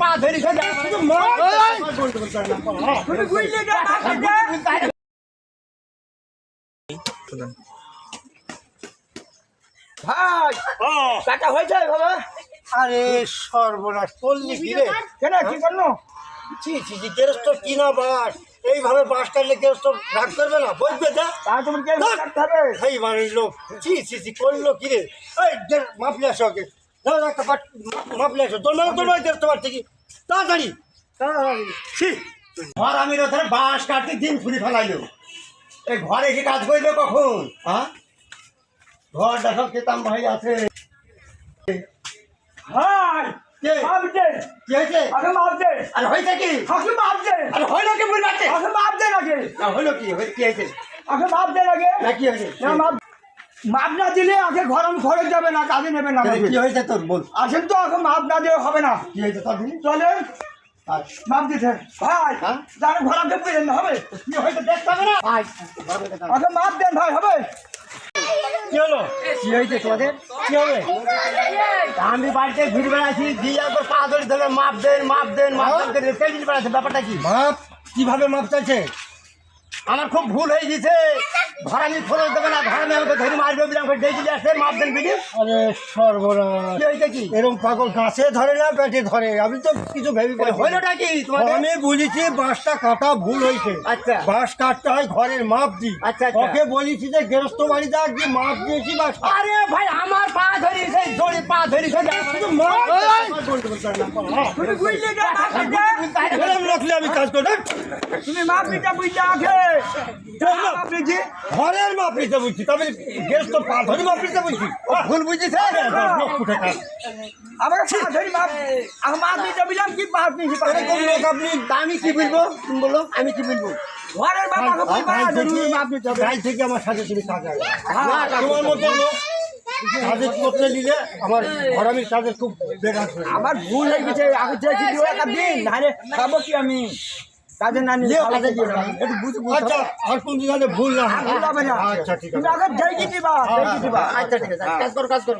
পা ধরি। ভাই হয়েছে বাবা। আরে সর্বনাশ করলি কি রে? কেন কি করল? গেরস্ত কি না বাস? এইভাবে বাস কাটলে গেরস্ত রাগ করবে না? যা। মানুষ লোক করল কি রে? এই মাপলে একটা মাপলে তোর মানে তোর গেরস্ত পাট থেকে তাড়াতাড়ি। তাড়াতাড়ি। ঘর আমি বাঁশ কাটতে দিন ফুরি ফেলাইলো। এই ঘরে কি কাজ করবে কখন? হ্যাঁ? ঘরটা সব খেতাম ভাই আছে। হাই! কে? মাপ দে। কি হয়েছে? আগে মাপ দে। আরে হয়েছে কি? আগে মাপ দে। আরে হইল কি পারছে আগে মাপ দে না হইল কি? হয়ে- কি হয়েছে? আগে মাপ দে আগে। না কি হয়েছে? না মাপ মাপ না দিলে আগে ঘর খরচ যাবে না কাজে নেবে না কি হয়েছে তোর? বল। আসেন তো আগে মাপ না দিলে হবে না। কি হয়েছে তোর দিন চলে মাপ দিতে। ভাই হ্যাঁ? জানে ঘর না হবে কি হয়েছে দেখতে হবে না আগে মাপ দেন ভাই হবে। কি হলো? কি হয়েছে তোমাদের? কি হবে আমি বাড়িতে ঘুরে বেড়াচ্ছি দিয়ে একবার পা ধরে ধরে মাপ দেন মাপ দেন মাপ দেন করে রেখে দিতে বেড়াচ্ছে ব্যাপারটা কি? মাপ? কীভাবে মাপ চাইছে? আমার খুব ভুল হয়ে গেছে। ভাড়ামি খরচ দেবে না ভাড়ামি আমাকে ধরে মারবে বিরাম করে ডেকে দিয়ে আসে মাপ দেন বিলি আরে সর্বনাশ কি কি এরকম পাগল গাছে ধরে না পেটে ধরে আমি তো কিছু ভেবে পাই। হইলোটা কি আমি বলেছি বাঁশটা কাটা ভুল হয়েছে আচ্ছা। বাঁশ কাটতে হয় ঘরের মাপ দি আচ্ছা, আচ্ছা। ওকে বলেছি যে গৃহস্থ বাড়িতে আর কি মাপ দিয়েছি বাস আরে ভাই আমার পা ধরি সেই পা ধরি তুমি বুঝলে না মাপে রাখলে আমি কাজ করি তুমি মাপ দিতে বুঝতে দিয়েছি ঘরের মাপ বুঝছি তবে পা ধরে মাপ নিতে বুঝছি ভুল বুঝেছে? আমাকে পা ধরি মাপ বুঝলাম কি দিয়েছি এরকম লোক আপনি? আমি কি বলব তুমি বলো আমি কি বলব ঘরের থেকে থেকে আমার সাথে তুমি হবে হ্যাঁ, তোমার মতো লোক কাজের করতে নিলে আমার ঘরামির কাজের খুব বেকার আমার ভুল হয়ে গেছে আগে চেয়েছি দিন নাহলে খাব কি আমি? কাজে না নিয়ে কাজে দিয়ে দাও। একটু বুঝে বুঝতে আচ্ছা আর কোন দিকে ভুল না হয়। ভুল হবে না আচ্ছা ঠিক তুমি আছে আগে দেখে দিবা দেখে দিবা আচ্ছা ঠিক আছে কাজ করো কাজ করো